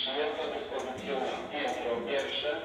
Przyjęto dyspozycję piętro pierwsze